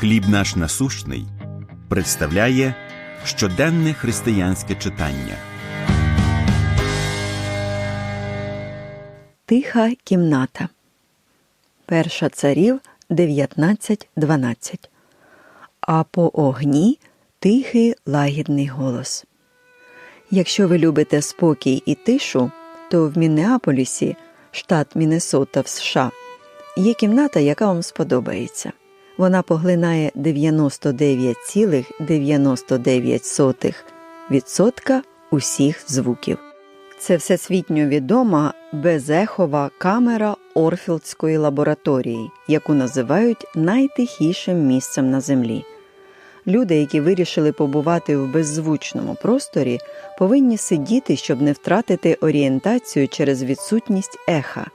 Хліб наш насущний представляє щоденне християнське читання. Тиха кімната. Перша царів 19.12. А по огні тихий лагідний голос. Якщо ви любите спокій і тишу, то в Міннеаполісі, штат Міннесота в США, є кімната, яка вам сподобається. Вона поглинає 99,99% усіх звуків. Це всесвітньо відома безехова камера Орфілдської лабораторії, яку називають найтихішим місцем на землі. Люди, які вирішили побувати в беззвучному просторі, повинні сидіти, щоб не втратити орієнтацію через відсутність еха.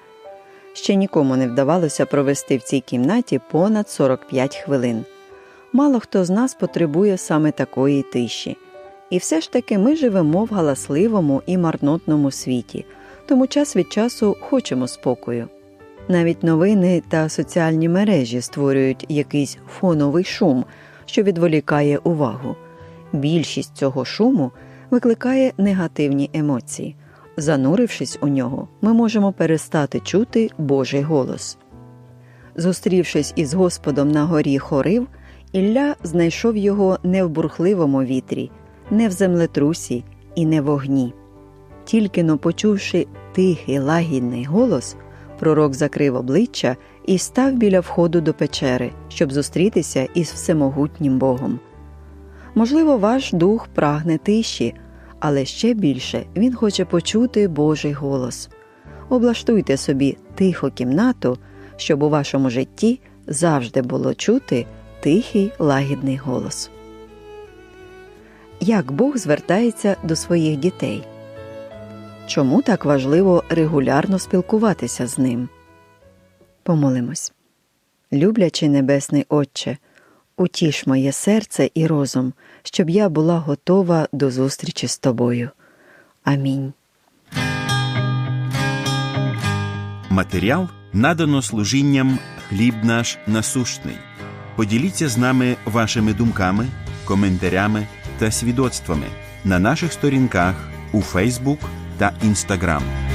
Ще нікому не вдавалося провести в цій кімнаті понад 45 хвилин. Мало хто з нас потребує саме такої тиші. І все ж таки ми живемо в галасливому і марнотному світі, тому час від часу хочемо спокою. Навіть новини та соціальні мережі створюють якийсь фоновий шум, що відволікає увагу. Більшість цього шуму викликає негативні емоції. Занурившись у нього, ми можемо перестати чути Божий голос. Зустрівшись із Господом на горі Хорив, Ілля знайшов його не в бурхливому вітрі, не в землетрусі і не в огні. Тільки но почувши тихий лагідний голос, пророк закрив обличчя і став біля входу до печери, щоб зустрітися із всемогутнім Богом. Можливо, ваш дух прагне тиші, але ще більше він хоче почути Божий голос. Облаштуйте собі тиху кімнату, щоб у вашому житті завжди було чути тихий лагідний голос. Як Бог звертається до своїх дітей? Чому так важливо регулярно спілкуватися з ним? Помолимось. Люблячий Небесний Отче, утіш моє серце і розум, щоб я була готова до зустрічі з тобою. Амінь. Матеріал надано служінням Хліб наш насущний. Поділіться з нами вашими думками, коментарями та свідоцтвами на наших сторінках у Фейсбук та Інстаграм.